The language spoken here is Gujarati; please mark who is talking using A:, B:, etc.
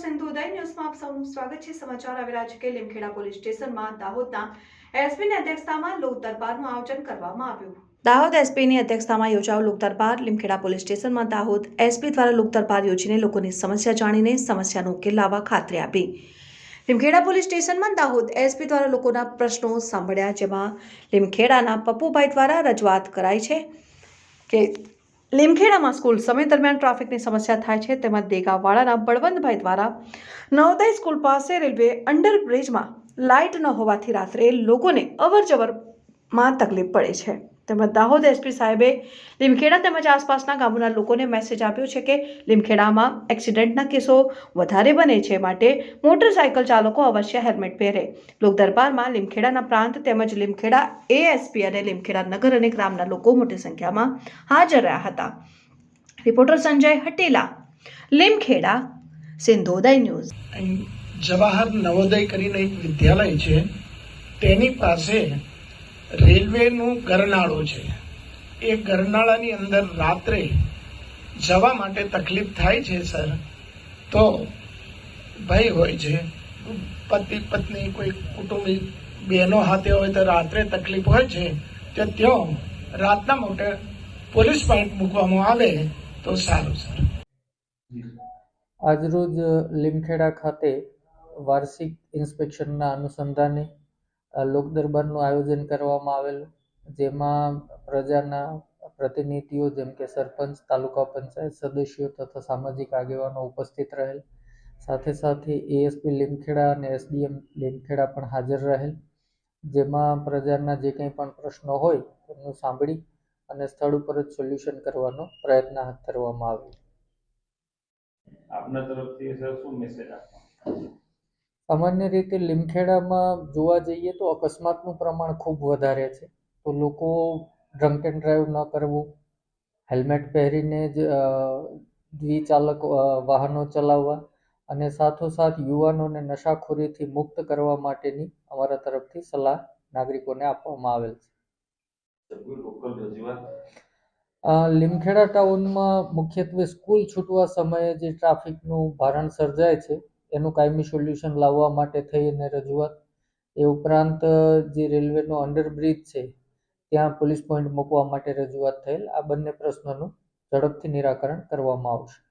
A: સિંધુદાય ન્યૂઝમાં આપ સૌનું સ્વાગત છે. સમાચાર આવી છે કે લીમખેડા પોલીસ સ્ટેશનમાં દાહોદના એસપીની અધ્યક્ષતામાં લોક આયોજન કરવામાં આવ્યું. દાહોદ એસપીની અધ્યક્ષતામાં યોજાયો લોક દરબાર લીમખેડા પોલીસ સ્ટેશનમાં દાહોદ એસપી દ્વારા લોક દરબાર યોજીને લોકોની સમસ્યા જાણીને સમસ્યાનો ઉકેલ લાવવા ખાતરી આપી. લીમખેડા પોલીસ સ્ટેશનમાં દાહોદ એસપી દ્વારા લોકોના પ્રશ્નો સાંભળ્યા, જેમાં લીમખેડાના પપ્પુભાઈ દ્વારા રજૂઆત કરાઈ છે કે લીમખેડામાં સ્કૂલ સમય દરમિયાન ટ્રાફિકની સમસ્યા થાય છે. તેમાં દેગાવાડાના બળવંતભાઈ દ્વારા નવોદય સ્કૂલ પાસે રેલવે અંડરબ્રિજમાં લાઇટ ન હોવાથી રાત્રે લોકોને અવર જવરમાં તકલીફ પડે છે. તેમજ દાહોદ એસપી સાહેબે લીમખેડા તેમજ આસપાસના ગામોના લોકોને મેસેજ આપ્યો છે કે લીમખેડામાં એક્સિડન્ટના કેસો વધારે બને છે માટે મોટરસાયકલ ચાલકો અવશ્ય હેલ્મેટ પહેરે. લોક દરબારમાં લીમખેડાના પ્રાંત તેમજ લીમખેડા એએસપી અને લીમખેડા નગર અને ગ્રામના લોકો મોટી સંખ્યામાં હાજર રહ્યા હતા. Reporter Sanjay Hatela, Limkheda, Sindhoday news.
B: Jawahar Navodaya કરીને એક વિદ્યાલય છે. તેની પાસે રેલવેનું ગરનાળો છે. એ ગરનાળાની અંદર રાત્રે જવા માટે તકલીફ થાય છે, સર, તો ભય હોય છે. પતિ, પત્ની, કોઈ કુટુંબી બહેનો હાથે હોય તો રાત્રે તકલીફ હોય છે. તો ત્યાં રાતના મોટે પોલીસ પોઈન્ટ મૂકવામાં આવે તો સારું, સર.
C: આજરોજ લીમખેડા ખાતે વાર્ષિક ઇન્સ્પેક્શનના અનુસંધાને લોક દરબારનું આયોજન કરવામાં આવેલું, જેમાં પ્રજાના પ્રતિનિધિઓ જેમ કે સરપંચ, તાલુકા પંચાયત સદસ્યો તથા સામાજિક આગેવાનો ઉપસ્થિત રહેલ. સાથે સાથે એએસપી લીમખેડા અને એસડીએમ લીમખેડા પણ હાજર રહેલ. જેમાં પ્રજાના જે કંઈ પણ પ્રશ્નો હોય તેમનું સાંભળી અને સ્થળ ઉપર જ સોલ્યુશન કરવાનો પ્રયત્ન હાથ ધરવામાં આવ્યો.
D: આપના તરફથી સર, શું મેસેજ આપવા?
C: સામાન્ય રીતે લીમખેડામાં જોવા જઈએ તો અકસ્માતનું પ્રમાણ ખૂબ વધારે છે. તો લોકો ડ્રંક એન્ડ ડ્રાઈવ ન કરવું હેલ્મેટ પહેરીને જ દ્વિચાલક વાહનો ચલાવવા અને સાથોસાથ યુવાનોને નશાખોરીથી મુક્ત કરવા માટેની અમારા તરફથી સલાહ નાગરિકોને આપવામાં આવેલ છે. લીમખેડા ટાઉનમાં મુખ્યત્વે સ્કૂલ છૂટવા સમયે જે ટ્રાફિકનું ભારણ સર્જાય છે એનું કાયમી સોલ્યુશન લાવવા માટે થઈને રજૂઆત. એ ઉપરાંત, જે રેલવેનો અંડરબ્રિજ છે, ત્યાં પોલીસ પોઈન્ટ મૂકવા માટે રજૂઆત થયેલ. આ બંને પ્રશ્નોનું ઝડપથી નિરાકરણ કરવામાં આવશે.